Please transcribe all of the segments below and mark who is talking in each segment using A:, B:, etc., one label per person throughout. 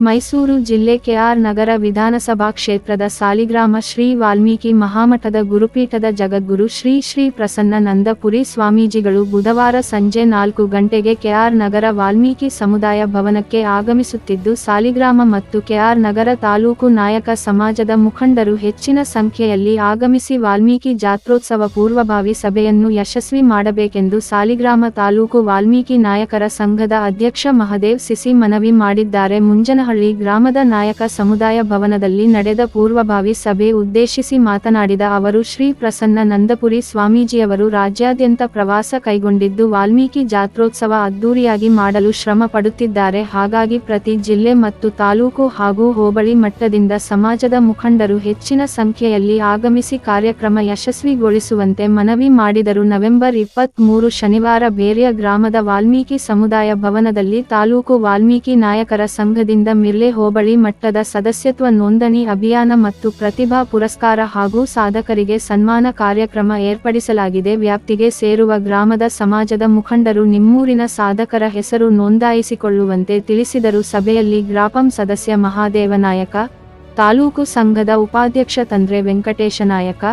A: ಮೈಸೂರು ಜಿಲ್ಲೆ ಕೆಆರ್ ನಗರ ವಿಧಾನಸಭಾ ಕ್ಷೇತ್ರದ ಸಾಲಿಗ್ರಾಮ ಶ್ರೀ ವಾಲ್ಮೀಕಿ ಮಹಾಮಠದ ಗುರುಪೀಠದ ಜಗದ್ಗುರು ಶ್ರೀ ಶ್ರೀ ಪ್ರಸನ್ನ ನಂದಪುರಿ ಸ್ವಾಮೀಜಿಗಳು ಬುಧವಾರ ಸಂಜೆ ನಾಲ್ಕು ಗಂಟೆಗೆ ಕೆಆರ್ ನಗರ ವಾಲ್ಮೀಕಿ ಸಮುದಾಯ ಭವನಕ್ಕೆ ಆಗಮಿಸುತ್ತಿದ್ದು, ಸಾಲಿಗ್ರಾಮ ಮತ್ತು ಕೆಆರ್ ನಗರ ತಾಲೂಕು ನಾಯಕ ಸಮಾಜದ ಮುಖಂಡರು ಹೆಚ್ಚಿನ ಸಂಖ್ಯೆಯಲ್ಲಿ ಆಗಮಿಸಿ ವಾಲ್ಮೀಕಿ ಜಾತ್ರೋತ್ಸವ ಪೂರ್ವಭಾವಿ ಸಭೆಯನ್ನು ಯಶಸ್ವಿ ಮಾಡಬೇಕೆಂದು ಸಾಲಿಗ್ರಾಮ ತಾಲೂಕು ವಾಲ್ಮೀಕಿ ನಾಯಕರ ಸಂಘದ ಅಧ್ಯಕ್ಷ ಮಹದೇವ್ ಸಿಸಿ ಮನವಿ ಮಾಡಿದ್ದಾರೆ. ಮುಂಜನಹಳ್ಳಿ ಗ್ರಾಮದ ನಾಯಕ ಸಮುದಾಯ ಭವನದಲ್ಲಿ ನಡೆದ ಪೂರ್ವಭಾವಿ ಸಭೆ ಉದ್ದೇಶಿಸಿ ಮಾತನಾಡಿದ ಅವರು, ಶ್ರೀ ಪ್ರಸನ್ನ ನಂದಪುರಿ ಸ್ವಾಮೀಜಿಯವರು ರಾಜ್ಯಾದ್ಯಂತ ಪ್ರವಾಸ ಕೈಗೊಂಡಿದ್ದು ವಾಲ್ಮೀಕಿ ಜಾತ್ರೋತ್ಸವ ಅದ್ದೂರಿಯಾಗಿ ಮಾಡಲು ಶ್ರಮ ಪಡುತ್ತಿದ್ದಾರೆ. ಹಾಗಾಗಿ ಪ್ರತಿ ಜಿಲ್ಲೆ ಮತ್ತು ತಾಲೂಕು ಹಾಗೂ ಹೋಬಳಿ ಮಟ್ಟದಿಂದ ಸಮಾಜದ ಮುಖಂಡರು ಹೆಚ್ಚಿನ ಸಂಖ್ಯೆಯಲ್ಲಿ ಆಗಮಿಸಿ ಕಾರ್ಯಕ್ರಮ ಯಶಸ್ವಿಗೊಳಿಸುವಂತೆ ಮನವಿ ಮಾಡಿದರು. ನವೆಂಬರ್ ಇಪ್ಪತ್ತ್ ಮೂರು ಶನಿವಾರ ಬೇರೆಯ ಗ್ರಾಮದ ವಾಲ್ಮೀಕಿ ಸಮುದಾಯ ಭವನದಲ್ಲಿ ತಾಲೂಕು ವಾಲ್ಮೀಕಿ ನಾಯಕರ ಸಂಘದಿಂದ ಮಿರ್ಲೆ ಹೋಬಳಿ ಮಟ್ಟದ ಸದಸ್ಯತ್ವ ನೋಂದಣಿ ಅಭಿಯಾನ ಮತ್ತು ಪ್ರತಿಭಾ ಪುರಸ್ಕಾರ ಹಾಗೂ ಸಾಧಕರಿಗೆ ಸನ್ಮಾನ ಕಾರ್ಯಕ್ರಮ ಏರ್ಪಡಿಸಲಾಗಿದೆ. ವ್ಯಾಪ್ತಿಗೆ ಸೇರುವ ಗ್ರಾಮದ ಸಮಾಜದ ಮುಖಂಡರು ನಿಮ್ಮೂರಿನ ಸಾಧಕರ ಹೆಸರು ನೋಂದಾಯಿಸಿಕೊಳ್ಳುವಂತೆ ತಿಳಿಸಿದರು. ಸಭೆಯಲ್ಲಿ ಗ್ರಾಪಂ ಸದಸ್ಯ ಮಹಾದೇವ ನಾಯಕ ತಾಲೂಕು ಸಂಘದ ಉಪಾಧ್ಯಕ್ಷ ತಂದ್ರೆ ವೆಂಕಟೇಶ ನಾಯಕ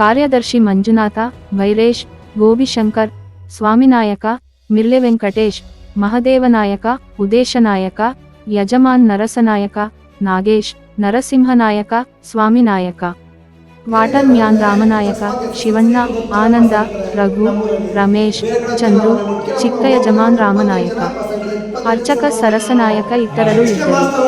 A: ಕಾರ್ಯದರ್ಶಿ ಮಂಜುನಾಥ ಭೈರೇಶ್ ಗೋಬಿಶಂಕರ್ ಸ್ವಾಮಿನಾಯಕ, ಮಿರ್ಲೆ ವೆಂಕಟೇಶ್, ಮಹದೇವನಾಯಕ, ಉದೇಶನಾಯಕ ಯಜಮಾನ್ ನರಸನಾಯಕ, ನಾಗೇಶ್, ನರಸಿಂಹನಾಯಕ, ಸ್ವಾಮಿನಾಯಕ. ವಾಟರ್ ಮ್ಯಾನ್ ರಾಮನಾಯಕ, ಶಿವಣ್ಣ, ಆನಂದ, ರಘು, ರಮೇಶ್ ಚಂದ್ರು ಚಿಕ್ಕ ಯಜಮಾನ್ ರಾಮನಾಯಕ. ಅರ್ಚಕ ಸರಸನಾಯಕ ಇತರರು ಇದ್ದರು.